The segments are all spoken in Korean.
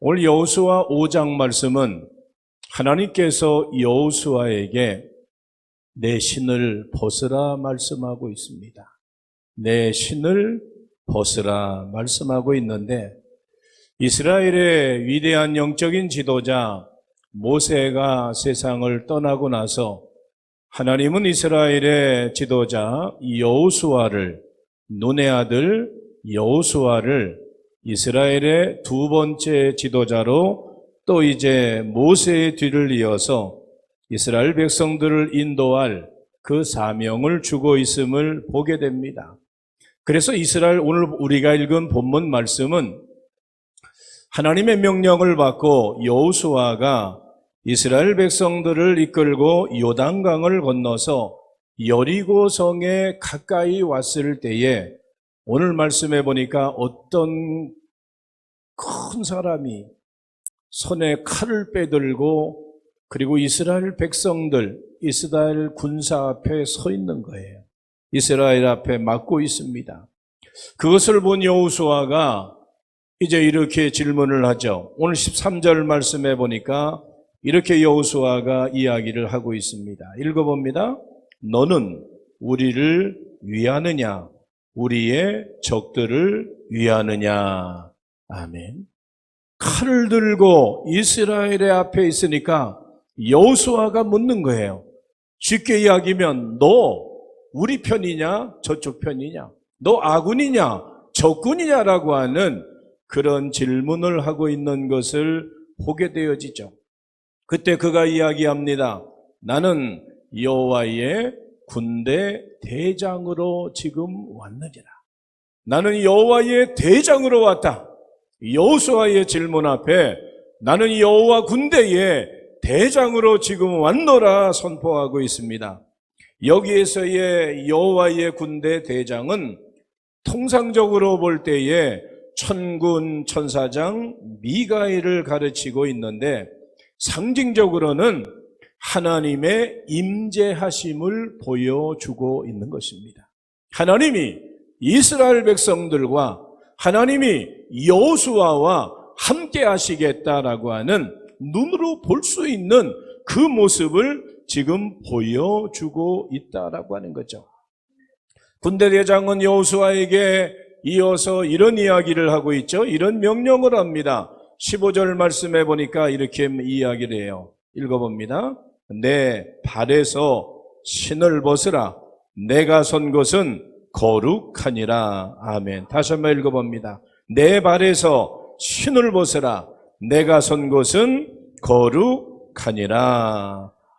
오늘 여호수아 5장 말씀은 하나님께서 여호수아에게 내 신을 벗으라 말씀하고 있습니다. 내 신을 벗으라 말씀하고 있는데 이스라엘의 위대한 영적인 지도자 모세가 세상을 떠나고 나서 하나님은 이스라엘의 지도자 여호수아를 눈의 아들 여호수아를 이스라엘의 두 번째 지도자로 또 이제 모세의 뒤를 이어서 이스라엘 백성들을 인도할 그 사명을 주고 있음을 보게 됩니다. 그래서 이스라엘 오늘 우리가 읽은 본문 말씀은 하나님의 명령을 받고 여호수아가 이스라엘 백성들을 이끌고 요단강을 건너서 여리고 성에 가까이 왔을 때에 오늘 말씀해 보니까 어떤 큰 사람이 손에 칼을 빼들고 그리고 이스라엘 백성들, 이스라엘 군사 앞에 서 있는 거예요. 이스라엘 앞에 막고 있습니다. 그것을 본 여호수아가 이제 이렇게 질문을 하죠. 오늘 13절 말씀해 보니까 이렇게 여호수아가 이야기를 하고 있습니다. 읽어봅니다. 너는 우리를 위하느냐? 우리의 적들을 위하느냐? 아멘. 칼을 들고 이스라엘의 앞에 있으니까 여호수아가 묻는 거예요. 쉽게 이야기하면 너 우리 편이냐 저쪽 편이냐 너 아군이냐 적군이냐라고 하는 그런 질문을 하고 있는 것을 보게 되어지죠. 그때 그가 이야기합니다. 나는 여호와의 군대 대장으로 지금 왔느니라. 나는 여호와의 대장으로 왔다. 여호수아의 질문 앞에 나는 여호와 군대의 대장으로 지금 왔노라 선포하고 있습니다. 여기에서의 여호와의 군대 대장은 통상적으로 볼 때에 천군 천사장 미가엘을 가르치고 있는데 상징적으로는 하나님의 임재하심을 보여주고 있는 것입니다. 하나님이 이스라엘 백성들과 하나님이 여호수아와 함께 하시겠다라고 하는 눈으로 볼 수 있는 그 모습을 지금 보여주고 있다라고 하는 거죠. 군대 대장은 여호수아에게 이어서 이런 이야기를 하고 있죠. 이런 명령을 합니다. 15절 말씀해 보니까 이렇게 이야기를 해요. 읽어봅니다. 내 발에서 신을 벗으라. 내가 선 것은 거룩하니라. 아멘. 다시 한번 읽어봅니다. 내 발에서 신을 벗으라. 내가 선 곳은 거룩하니라.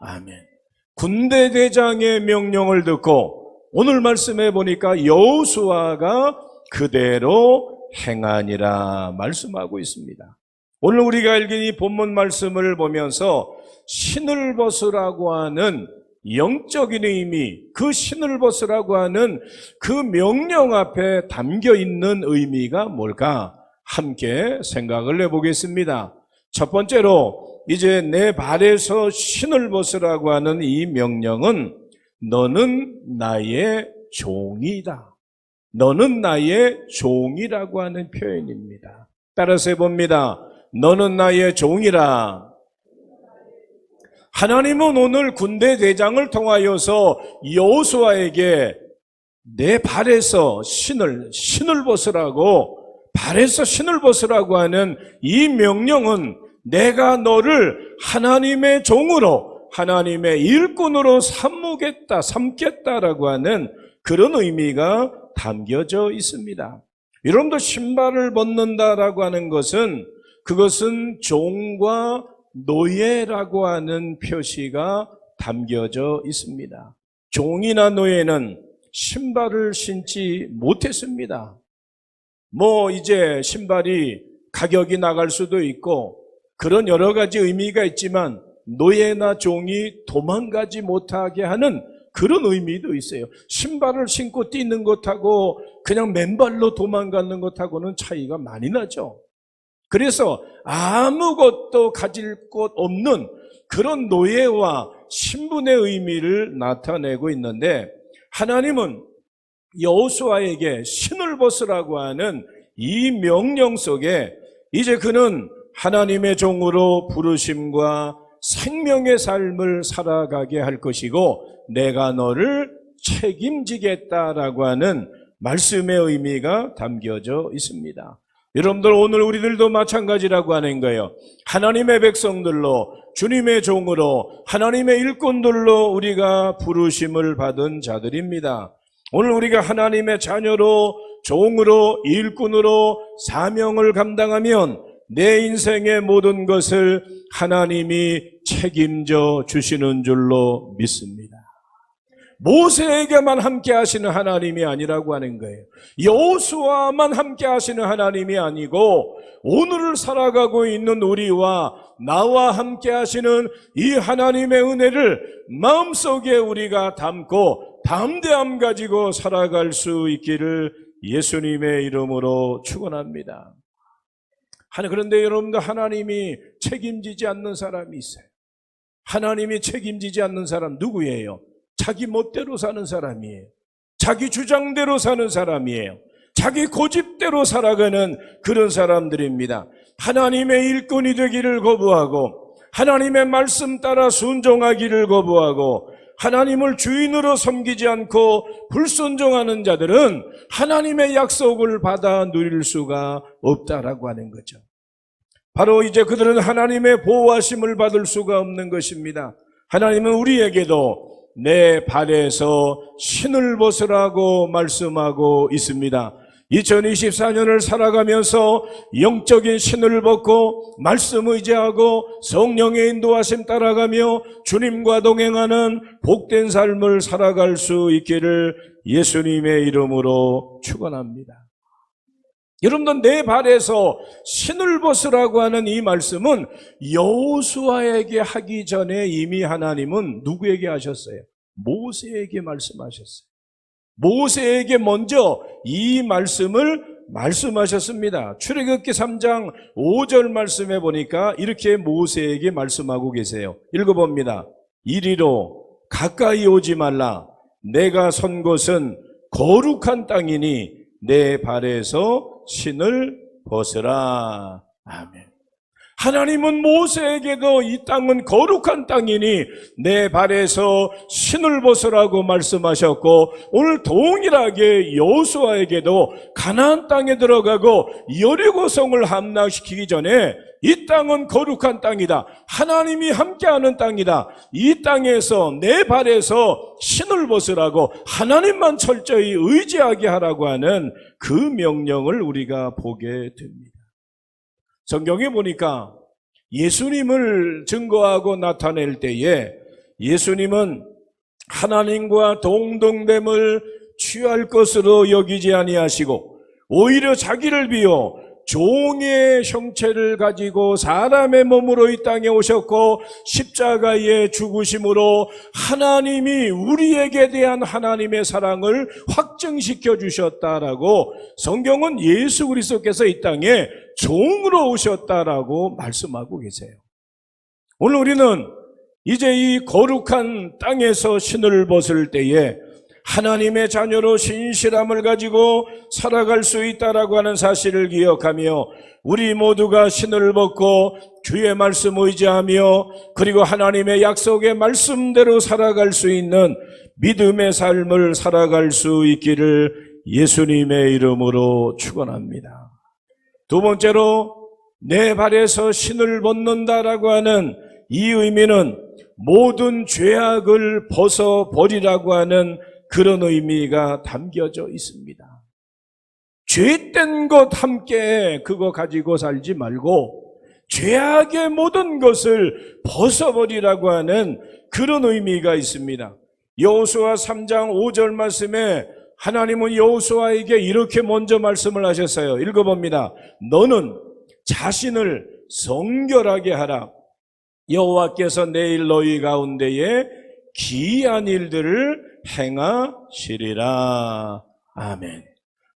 아멘. 군대 대장의 명령을 듣고 오늘 말씀해 보니까 여호수아가 그대로 행하니라 말씀하고 있습니다. 오늘 우리가 읽은 이 본문 말씀을 보면서 신을 벗으라고 하는 영적인 의미, 그 신을 벗으라고 하는 그 명령 앞에 담겨 있는 의미가 뭘까? 함께 생각을 해보겠습니다. 첫 번째로, 이제 내 발에서 신을 벗으라고 하는 이 명령은 너는 나의 종이다. 너는 나의 종이라고 하는 표현입니다. 따라서 해봅니다. 너는 나의 종이라. 하나님은 오늘 군대 대장을 통하여서 여호수아에게 내 발에서 신을 신을 벗으라고 발에서 신을 벗으라고 하는 이 명령은 내가 너를 하나님의 종으로 하나님의 일꾼으로 삼무겠다 삼겠다라고 하는 그런 의미가 담겨져 있습니다. 여러분도 신발을 벗는다라고 하는 것은 그것은 종과 노예라고 하는 표시가 담겨져 있습니다. 종이나 노예는 신발을 신지 못했습니다. 뭐 이제 신발이 가격이 나갈 수도 있고 그런 여러 가지 의미가 있지만 노예나 종이 도망가지 못하게 하는 그런 의미도 있어요. 신발을 신고 뛰는 것하고 그냥 맨발로 도망가는 것하고는 차이가 많이 나죠. 그래서 아무것도 가질 것 없는 그런 노예와 신분의 의미를 나타내고 있는데 하나님은 여호수아에게 신을 벗으라고 하는 이 명령 속에 이제 그는 하나님의 종으로 부르심과 생명의 삶을 살아가게 할 것이고 내가 너를 책임지겠다라고 하는 말씀의 의미가 담겨져 있습니다. 여러분들 오늘 우리들도 마찬가지라고 하는 거예요. 하나님의 백성들로 주님의 종으로 하나님의 일꾼들로 우리가 부르심을 받은 자들입니다. 오늘 우리가 하나님의 자녀로 종으로 일꾼으로 사명을 감당하면 내 인생의 모든 것을 하나님이 책임져 주시는 줄로 믿습니다. 모세에게만 함께 하시는 하나님이 아니라고 하는 거예요. 여호수아만 함께 하시는 하나님이 아니고 오늘을 살아가고 있는 우리와 나와 함께 하시는 이 하나님의 은혜를 마음속에 우리가 담고 담대함 가지고 살아갈 수 있기를 예수님의 이름으로 축원합니다. 그런데 여러분들 하나님이 책임지지 않는 사람이 있어요. 하나님이 책임지지 않는 사람 누구예요? 자기 멋대로 사는 사람이에요. 자기 주장대로 사는 사람이에요. 자기 고집대로 살아가는 그런 사람들입니다. 하나님의 일꾼이 되기를 거부하고 하나님의 말씀 따라 순종하기를 거부하고 하나님을 주인으로 섬기지 않고 불순종하는 자들은 하나님의 약속을 받아 누릴 수가 없다라고 하는 거죠. 바로 이제 그들은 하나님의 보호하심을 받을 수가 없는 것입니다. 하나님은 우리에게도 내 발에서 신을 벗으라고 말씀하고 있습니다. 2024년을 살아가면서 영적인 신을 벗고 말씀 의지하고 성령의 인도하심 따라가며 주님과 동행하는 복된 삶을 살아갈 수 있기를 예수님의 이름으로 축원합니다. 여러분들 내 발에서 신을 벗으라고 하는 이 말씀은 여호수아에게 하기 전에 이미 하나님은 누구에게 하셨어요? 모세에게 말씀하셨어요. 모세에게 먼저 이 말씀을 말씀하셨습니다. 출애굽기 3장 5절 말씀해 보니까 이렇게 모세에게 말씀하고 계세요. 읽어 봅니다. 이리로 가까이 오지 말라. 내가 선 곳은 거룩한 땅이니 내 발에서 신을 벗으라. 아멘. 하나님은 모세에게도 이 땅은 거룩한 땅이니 내 발에서 신을 벗으라고 말씀하셨고 오늘 동일하게 여호수아에게도 가나안 땅에 들어가고 여리고성을 함락시키기 전에 이 땅은 거룩한 땅이다. 하나님이 함께하는 땅이다. 이 땅에서 내 발에서 신을 벗으라고 하나님만 철저히 의지하게 하라고 하는 그 명령을 우리가 보게 됩니다. 성경에 보니까 예수님을 증거하고 나타낼 때에 예수님은 하나님과 동등됨을 취할 것으로 여기지 아니하시고 오히려 자기를 비워 종의 형체를 가지고 사람의 몸으로 이 땅에 오셨고 십자가의 죽으심으로 하나님이 우리에게 대한 하나님의 사랑을 확증시켜 주셨다라고 성경은 예수 그리스도께서 이 땅에 종으로 오셨다라고 말씀하고 계세요. 오늘 우리는 이제 이 거룩한 땅에서 신을 벗을 때에 하나님의 자녀로 신실함을 가지고 살아갈 수 있다라고 하는 사실을 기억하며 우리 모두가 신을 벗고 주의 말씀 의지하며 그리고 하나님의 약속의 말씀대로 살아갈 수 있는 믿음의 삶을 살아갈 수 있기를 예수님의 이름으로 축원합니다. 두 번째로 내 발에서 신을 벗는다라고 하는 이 의미는 모든 죄악을 벗어 버리라고 하는 그런 의미가 담겨져 있습니다. 죄된 것 함께 그거 가지고 살지 말고 죄악의 모든 것을 벗어버리라고 하는 그런 의미가 있습니다. 여호수아 3장 5절 말씀에 하나님은 여호수아에게 이렇게 먼저 말씀을 하셨어요. 읽어봅니다. 너는 자신을 성결하게 하라. 여호와께서 내일 너희 가운데에 기이한 일들을 행하시리라. 아멘.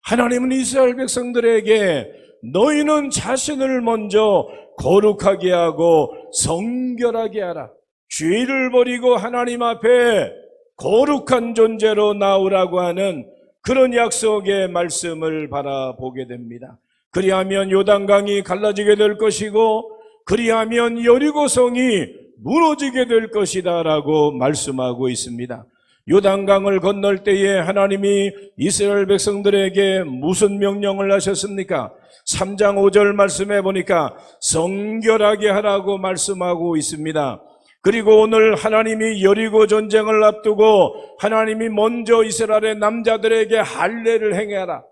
하나님은 이스라엘 백성들에게 너희는 자신을 먼저 거룩하게 하고 성결하게 하라. 죄를 버리고 하나님 앞에 거룩한 존재로 나오라고 하는 그런 약속의 말씀을 바라보게 됩니다. 그리하면 요단강이 갈라지게 될 것이고 그리하면 여리고성이 무너지게 될 것이다라고 말씀하고 있습니다. 요단강을 건널 때에 하나님이 이스라엘 백성들에게 무슨 명령을 하셨습니까? 3장 5절 말씀해 보니까 성결하게 하라고 말씀하고 있습니다. 그리고 오늘 하나님이 여리고 전쟁을 앞두고 하나님이 먼저 이스라엘의 남자들에게 할례를 행해라.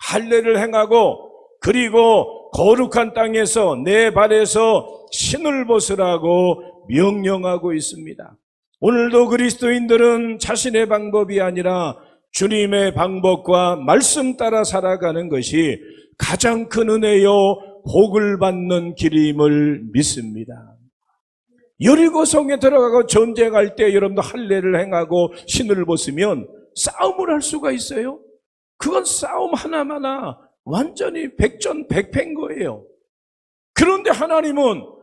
할례를 행하고 그리고 거룩한 땅에서 내 발에서 신을 벗으라고 명령하고 있습니다. 오늘도 그리스도인들은 자신의 방법이 아니라 주님의 방법과 말씀 따라 살아가는 것이 가장 큰 은혜요 복을 받는 길임을 믿습니다. 여리고성에 들어가고 전쟁할 때 여러분도 할례를 행하고 신을 벗으면 싸움을 할 수가 있어요. 그건 싸움 하나마나 완전히 백전백패인 거예요. 그런데 하나님은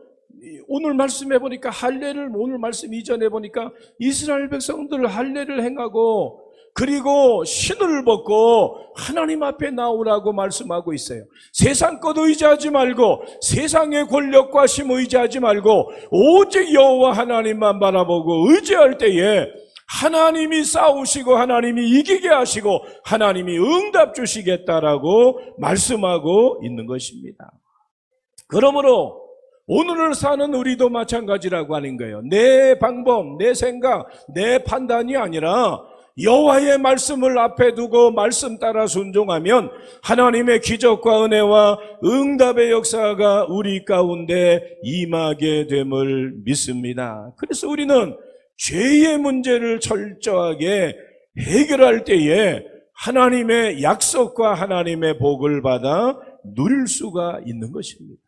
오늘 말씀해 보니까 할례를 오늘 말씀 이전에 보니까 이스라엘 백성들 할례를 행하고 그리고 신을 벗고 하나님 앞에 나오라고 말씀하고 있어요. 세상 것 의지하지 말고 세상의 권력과 힘 의지하지 말고 오직 여호와 하나님만 바라보고 의지할 때에 하나님이 싸우시고 하나님이 이기게 하시고 하나님이 응답 주시겠다라고 말씀하고 있는 것입니다. 그러므로 오늘을 사는 우리도 마찬가지라고 하는 거예요. 내 방법, 내 생각, 내 판단이 아니라 여호와의 말씀을 앞에 두고 말씀 따라 순종하면 하나님의 기적과 은혜와 응답의 역사가 우리 가운데 임하게 됨을 믿습니다. 그래서 우리는 죄의 문제를 철저하게 해결할 때에 하나님의 약속과 하나님의 복을 받아 누릴 수가 있는 것입니다.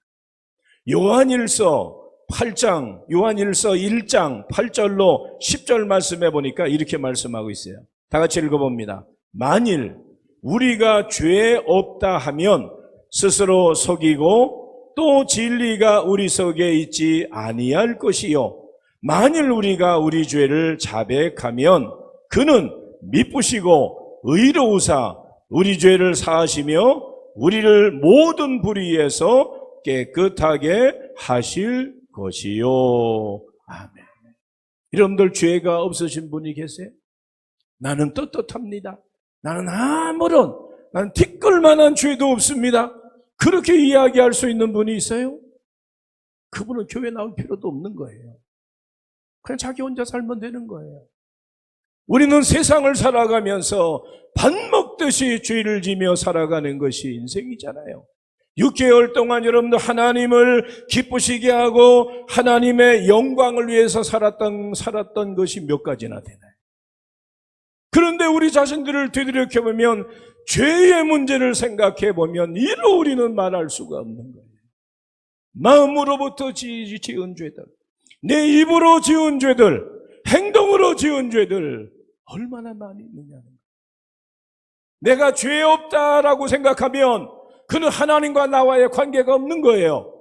요한일서 8장, 요한일서 1장 8절로 10절 말씀해 보니까 이렇게 말씀하고 있어요. 다 같이 읽어봅니다. 만일 우리가 죄 없다 하면 스스로 속이고 또 진리가 우리 속에 있지 아니할 것이요. 만일 우리가 우리 죄를 자백하면 그는 미쁘시고 의로우사 우리 죄를 사하시며 우리를 모든 불의에서 깨끗하게 하실 것이요. 아멘. 여러분들 죄가 없으신 분이 계세요? 나는 떳떳합니다. 나는 아무런, 나는 티끌만한 죄도 없습니다. 그렇게 이야기할 수 있는 분이 있어요? 그분은 교회 나올 필요도 없는 거예요. 그냥 자기 혼자 살면 되는 거예요. 우리는 세상을 살아가면서 밥 먹듯이 죄를 지며 살아가는 것이 인생이잖아요. 6개월 동안 여러분들 하나님을 기쁘시게 하고 하나님의 영광을 위해서 살았던, 살았던 것이 몇 가지나 되나요? 그런데 우리 자신들을 되돌이켜보면 죄의 문제를 생각해보면 이로 우리는 말할 수가 없는 거예요. 마음으로부터 지, 지은 죄들, 내 입으로 지은 죄들, 행동으로 지은 죄들 얼마나 많이 있느냐는 거예요. 내가 죄 없다라고 생각하면 그는 하나님과 나와의 관계가 없는 거예요.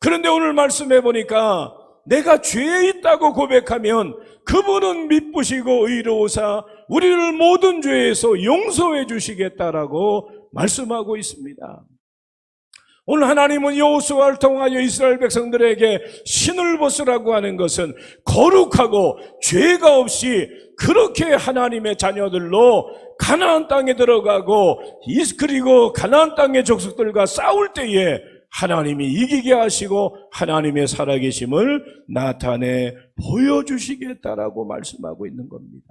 그런데 오늘 말씀해 보니까 내가 죄에 있다고 고백하면 그분은 미쁘시고 의로우사 우리를 모든 죄에서 용서해 주시겠다라고 말씀하고 있습니다. 오늘 하나님은 여호수아를 통하여 이스라엘 백성들에게 신을 벗으라고 하는 것은 거룩하고 죄가 없이 그렇게 하나님의 자녀들로 가나안 땅에 들어가고 그리고 가나안 땅의 족속들과 싸울 때에 하나님이 이기게 하시고 하나님의 살아계심을 나타내 보여주시겠다라고 말씀하고 있는 겁니다.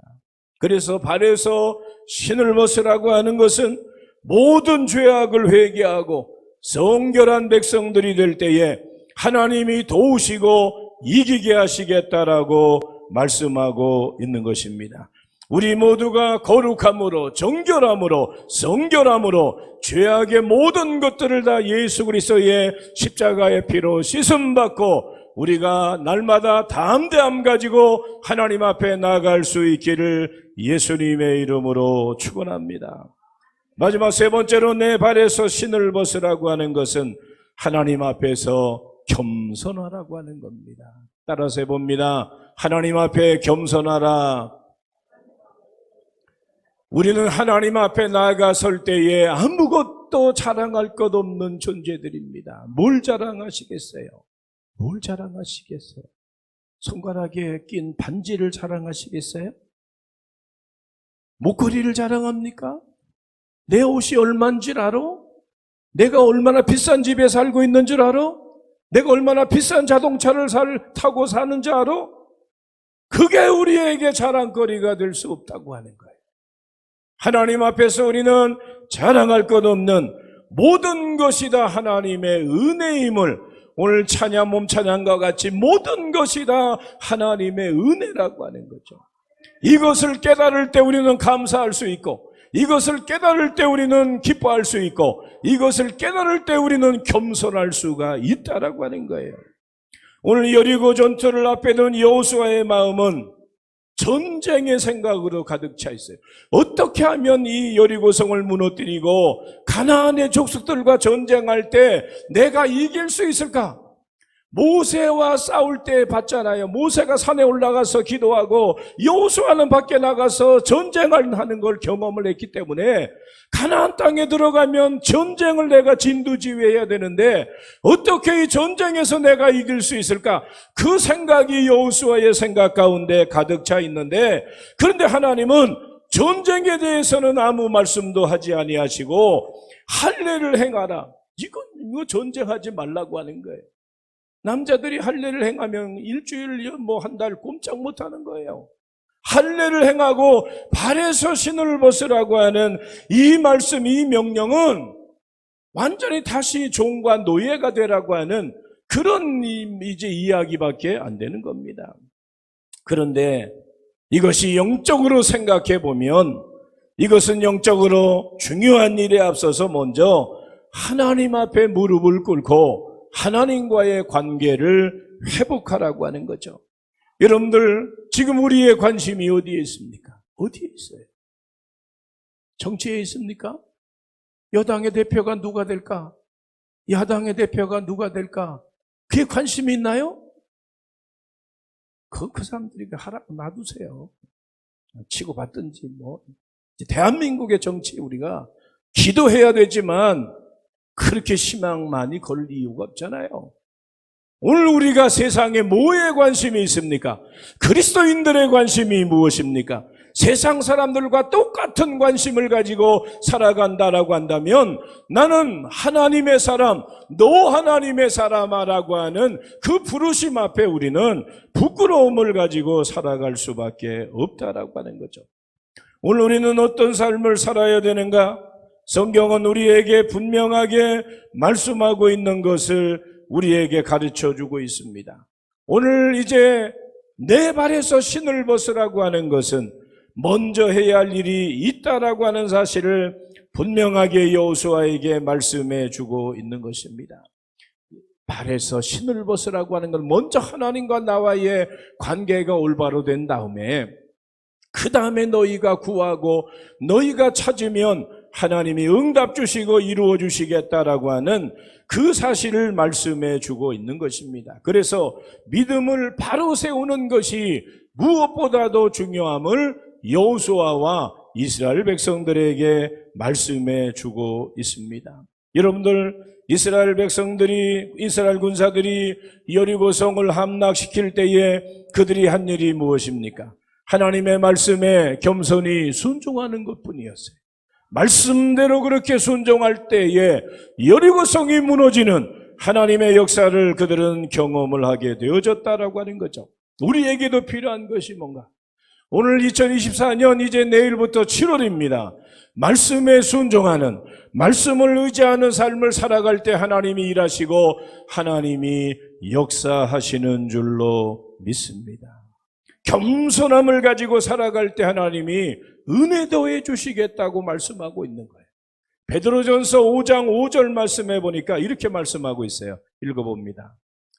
그래서 발에서 신을 벗으라고 하는 것은 모든 죄악을 회개하고 성결한 백성들이 될 때에 하나님이 도우시고 이기게 하시겠다라고 말씀하고 있는 것입니다. 우리 모두가 거룩함으로 정결함으로 성결함으로 죄악의 모든 것들을 다 예수 그리스도의 십자가의 피로 씻음 받고 우리가 날마다 담대함 가지고 하나님 앞에 나갈 수 있기를 예수님의 이름으로 축원합니다. 마지막 세 번째로 내 발에서 신을 벗으라고 하는 것은 하나님 앞에서 겸손하라고 하는 겁니다. 따라서 해봅니다. 하나님 앞에 겸손하라. 우리는 하나님 앞에 나아가설 때에 아무것도 자랑할 것 없는 존재들입니다. 뭘 자랑하시겠어요? 뭘 자랑하시겠어요? 손가락에 낀 반지를 자랑하시겠어요? 목걸이를 자랑합니까? 내 옷이 얼마인 줄 알아? 내가 얼마나 비싼 집에 살고 있는 줄 알아? 내가 얼마나 비싼 자동차를 살, 타고 사는 줄 알아? 그게 우리에게 자랑거리가 될 수 없다고 하는 거예요. 하나님 앞에서 우리는 자랑할 것 없는 모든 것이 다 하나님의 은혜임을 오늘 찬양 몸 찬양과 같이 모든 것이 다 하나님의 은혜라고 하는 거죠. 이것을 깨달을 때 우리는 감사할 수 있고 이것을 깨달을 때 우리는 기뻐할 수 있고 이것을 깨달을 때 우리는 겸손할 수가 있다라고 하는 거예요. 오늘 여리고 전투를 앞에 둔 여호수아의 마음은 전쟁의 생각으로 가득 차 있어요. 어떻게 하면 이 여리고성을 무너뜨리고 가나안의 족속들과 전쟁할 때 내가 이길 수 있을까? 모세와 싸울 때 봤잖아요. 모세가 산에 올라가서 기도하고 여호수아는 밖에 나가서 전쟁을 하는 걸 경험을 했기 때문에 가나안 땅에 들어가면 전쟁을 내가 진두지휘해야 되는데 어떻게 이 전쟁에서 내가 이길 수 있을까? 그 생각이 여호수아의 생각 가운데 가득 차 있는데 그런데 하나님은 전쟁에 대해서는 아무 말씀도 하지 아니하시고 할례를 행하라. 이건 이거 전쟁하지 말라고 하는 거예요. 남자들이 할례를 행하면 일주일 뭐 한 달 꼼짝 못 하는 거예요. 할례를 행하고 발에서 신을 벗으라고 하는 이 말씀, 이 명령은 완전히 다시 종과 노예가 되라고 하는 그런 이- 이제 이야기밖에 안 되는 겁니다. 그런데 이것이 영적으로 생각해 보면 이것은 영적으로 중요한 일에 앞서서 먼저 하나님 앞에 무릎을 꿇고 하나님과의 관계를 회복하라고 하는 거죠. 여러분들, 지금 우리의 관심이 어디에 있습니까? 어디에 있어요? 정치에 있습니까? 여당의 대표가 누가 될까? 야당의 대표가 누가 될까? 그게 관심이 있나요? 그, 그 사람들이 하라고 놔두세요. 치고받든지, 뭐. 대한민국의 정치 우리가 기도해야 되지만 그렇게 희망 많이 걸 이유가 없잖아요. 오늘 우리가 세상에 뭐에 관심이 있습니까? 그리스도인들의 관심이 무엇입니까? 세상 사람들과 똑같은 관심을 가지고 살아간다라고 한다면 나는 하나님의 사람, 너 하나님의 사람아라고 하는 그 부르심 앞에 우리는 부끄러움을 가지고 살아갈 수밖에 없다라고 하는 거죠. 오늘 우리는 어떤 삶을 살아야 되는가? 성경은 우리에게 분명하게 말씀하고 있는 것을 우리에게 가르쳐 주고 있습니다. 오늘 이제 내 발에서 신을 벗으라고 하는 것은 먼저 해야 할 일이 있다라고 하는 사실을 분명하게 여호수아에게 말씀해 주고 있는 것입니다. 발에서 신을 벗으라고 하는 건 먼저 하나님과 나와의 관계가 올바로 된 다음에 그 다음에 너희가 구하고 너희가 찾으면 하나님이 응답 주시고 이루어 주시겠다라고 하는 그 사실을 말씀해 주고 있는 것입니다. 그래서 믿음을 바로 세우는 것이 무엇보다도 중요함을 여호수아와 이스라엘 백성들에게 말씀해 주고 있습니다. 여러분들 이스라엘 백성들이 이스라엘 군사들이 여리고성을 함락시킬 때에 그들이 한 일이 무엇입니까? 하나님의 말씀에 겸손히 순종하는 것뿐이었어요. 말씀대로 그렇게 순종할 때에 여리고성이 무너지는 하나님의 역사를 그들은 경험을 하게 되어졌다라고 하는 거죠. 우리에게도 필요한 것이 뭔가? 오늘 2024년 이제 내일부터 7월입니다. 말씀에 순종하는, 말씀을 의지하는 삶을 살아갈 때 하나님이 일하시고 하나님이 역사하시는 줄로 믿습니다. 겸손함을 가지고 살아갈 때 하나님이 은혜 더해 주시겠다고 말씀하고 있는 거예요. 베드로전서 5장 5절 말씀해 보니까 이렇게 말씀하고 있어요. 읽어봅니다.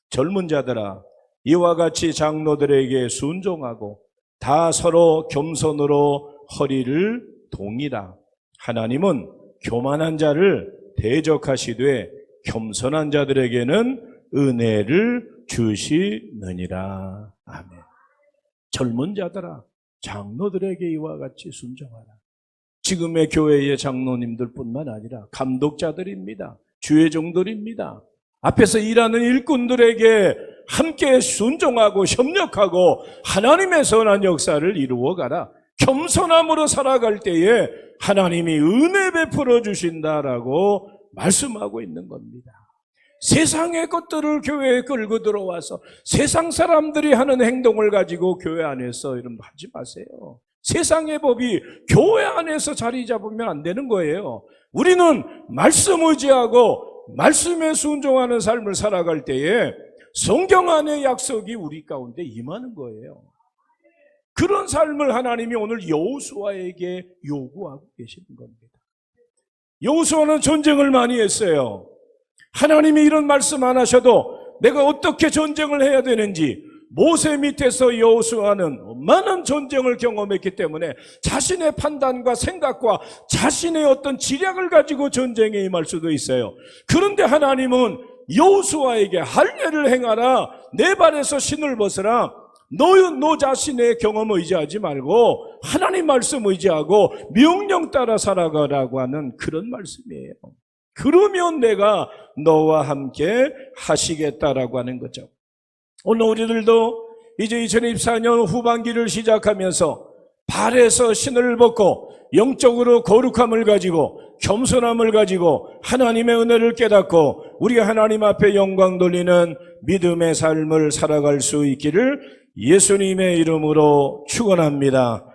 젊은 자들아 이와 같이 장로들에게 순종하고 다 서로 겸손으로 허리를 동이라. 하나님은 교만한 자를 대적하시되 겸손한 자들에게는 은혜를 주시느니라. 아멘. 젊은 자들아, 장로들에게 이와 같이 순종하라. 지금의 교회의 장로님들 뿐만 아니라 감독자들입니다. 주의 종들입니다. 앞에서 일하는 일꾼들에게 함께 순종하고 협력하고 하나님의 선한 역사를 이루어가라. 겸손함으로 살아갈 때에 하나님이 은혜 베풀어 주신다라고 말씀하고 있는 겁니다. 세상의 것들을 교회에 끌고 들어와서 세상 사람들이 하는 행동을 가지고 교회 안에서 이런 거 하지 마세요. 세상의 법이 교회 안에서 자리 잡으면 안 되는 거예요. 우리는 말씀 의지하고 말씀에 순종하는 삶을 살아갈 때에 성경 안의 약속이 우리 가운데 임하는 거예요. 그런 삶을 하나님이 오늘 여호수아에게 요구하고 계시는 겁니다. 여호수아는 전쟁을 많이 했어요. 하나님이 이런 말씀 안 하셔도 내가 어떻게 전쟁을 해야 되는지 모세 밑에서 여호수아는 많은 전쟁을 경험했기 때문에 자신의 판단과 생각과 자신의 어떤 지략을 가지고 전쟁에 임할 수도 있어요. 그런데 하나님은 여호수아에게 할례를 행하라 내 발에서 신을 벗으라 너, 너 자신의 경험 의지하지 말고 하나님 말씀 의지하고 명령 따라 살아가라고 하는 그런 말씀이에요. 그러면 내가 너와 함께 하시겠다라고 하는 거죠. 오늘 우리들도 이제 2024년 후반기를 시작하면서 발에서 신을 벗고 영적으로 거룩함을 가지고 겸손함을 가지고 하나님의 은혜를 깨닫고 우리가 하나님 앞에 영광 돌리는 믿음의 삶을 살아갈 수 있기를 예수님의 이름으로 축원합니다.